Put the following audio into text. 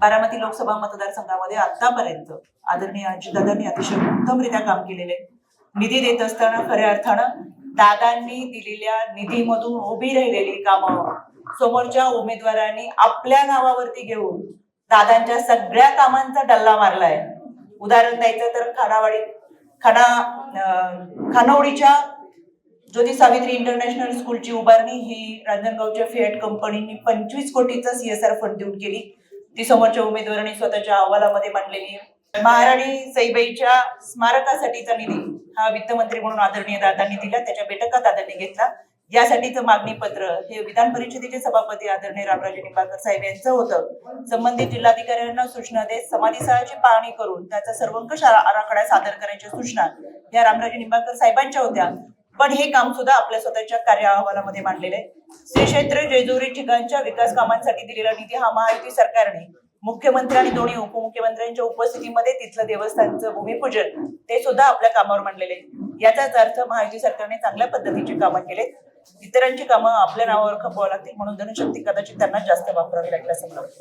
बारामती लोकसभा मतदारसंघामध्ये आतापर्यंत आदरणीय अजितदादांनी अतिशय उत्तमरित्या काम केलेले निधी देत असताना खऱ्या अर्थानं दादांनी दिलेल्या निधीमधून उभी राहिलेली कामं समोरच्या उमेदवारांनी आपल्या नावावरती घेऊन दादांच्या सगळ्या कामांचा डल्ला मारलाय. उदाहरण द्यायचं तर खानावाडी खाना खानावडीच्या ज्योती सावित्री इंटरनॅशनल स्कूलची उभारणी ही रांजणगावच्या फिएट कंपनीने पंचवीस कोटीचा सीएसआर फंड देऊन केली. ती समोरच्या उमेदवारांनी स्वतःच्या अहवालामध्ये मांडलेली आहे. महाराणी सईबाईच्या स्मारकासाठीचा निधी हा वित्तमंत्री म्हणून आदरणीय दादांनी दिला त्याच्या बैठका दादांनी घेतला. यासाठीचं मागणी पत्र हे विधान परिषदेचे सभापती आदरणीय रामराजे निंबाळकर साहेब यांचं होतं. संबंधित जिल्हाधिकाऱ्यांना सूचना देत समाधीस्थळाची पाहणी करून त्याचा सर्वंकष आराखडा सादर करायच्या सूचना या रामराजे निंबाळकर साहेबांच्या होत्या. पण हे काम सुद्धा आपल्या स्वतःच्या कार्य अहवालामध्ये मांडलेलं आहे. श्री क्षेत्र जेजुरी ठिकाणच्या विकास कामांसाठी दिलेला निधी हा महायुती सरकारने मुख्यमंत्री आणि दोन्ही उपमुख्यमंत्र्यांच्या उपस्थितीमध्ये तिथलं देवस्थानचं भूमिपूजन ते सुद्धा आपल्या कामावर मांडलेले याचाच अर्थ महायुती सरकारने चांगल्या पद्धतीची कामं केलेत. इतरांची कामं आपल्या नावावर खपवावं लागतील म्हणून धनशक्ती कदाचित त्यांना जास्त वापरावी लागेल असं मला